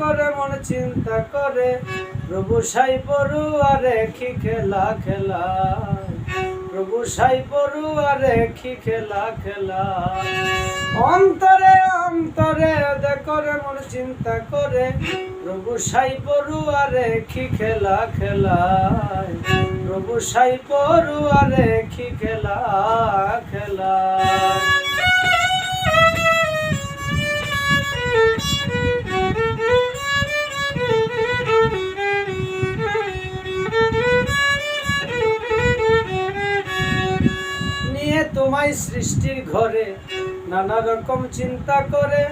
করে মন চিন্তা করে। প্রভু সাই পড়ুয়ারে কি খেলা খেলা প্রভু সাই পড়ুয়ারে কি খেলা খেলা অন্তরে অন্তরে করে মন চিন্তা করে। প্রভু সাই পড়ুয়ারে কি খেলা খেলা প্রভু সাই পড়ুয়ারে কি খেলা খেলা নিয়ে তোমায় সৃষ্টির ঘরে নানা রকম চিন্তা করে,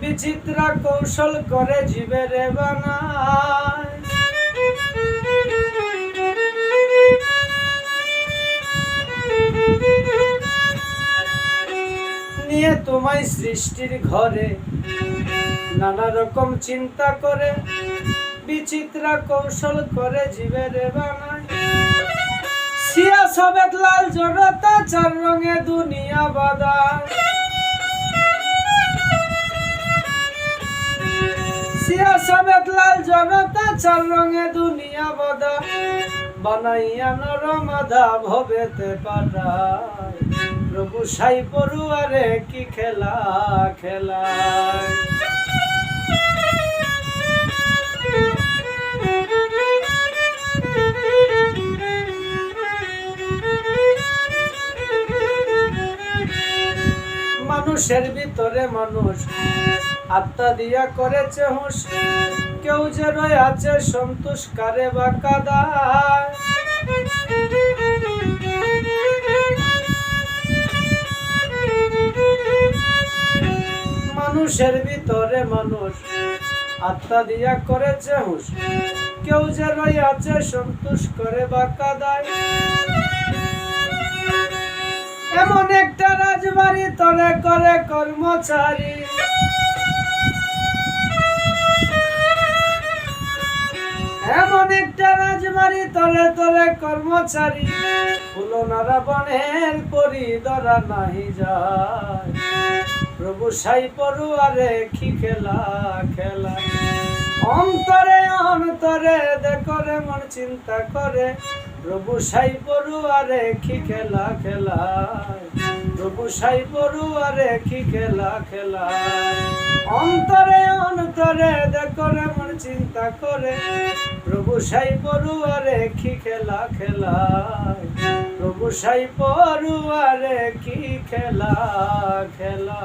বিচিত্রা কৌশল করে জীবের নিয়ে তোমায় সৃষ্টির ঘরে নানা রকম চিন্তা করে, বিচিত্রা কৌশল করে জীবের বানায়। সিয়া সবেত লাল জনতা চার রঙে দুনিয়া বাদা সিয়া সবেত লাল জনতা চার রঙে দুনিয়া বাদা বানাইয়া নরমাধা ভবেতে পাঠায় প্রভু সাই পড়ুয়ারে কি খেলা খেলা। মানুষের ভিতরে মানুষ। আত্মা দিয়া করেছে হুঁশ। কেউ যে রয়ে আছে সন্তোষ, কারে বা কাদা মানুষের ভিতরে মানুষ। আত্মা দিয়া করেছে হুঁশ। কেউ যে রয়ে আছে সন্তোষ, করে বা কাদায়? এমন একটা রাজবাড়ি তলে করে কর্মচারী। এমন একটা রাজবাড়ি তলে তলে কর্মচারী। ফুলনারা বনের পরি ধরা নাহি যায়। প্রভু সাই পড়ুয়ারে কি খেলা খেলা। অন্তরে অন্তরে দেখরে মন চিন্তা করে। প্রভু সাই পড়ুয়ারে কি খেলা খেলা। প্রভু সাই পড়ুয়ারে কি খেলা খেলা। অন্তরে অন্তরে দেখরে মন চিন্তা করে। প্রভু সাই পড়ুয়ারে কি খেলা খেলা। প্রভু সাই পড়ুয়ারে কি খেলা খেলা।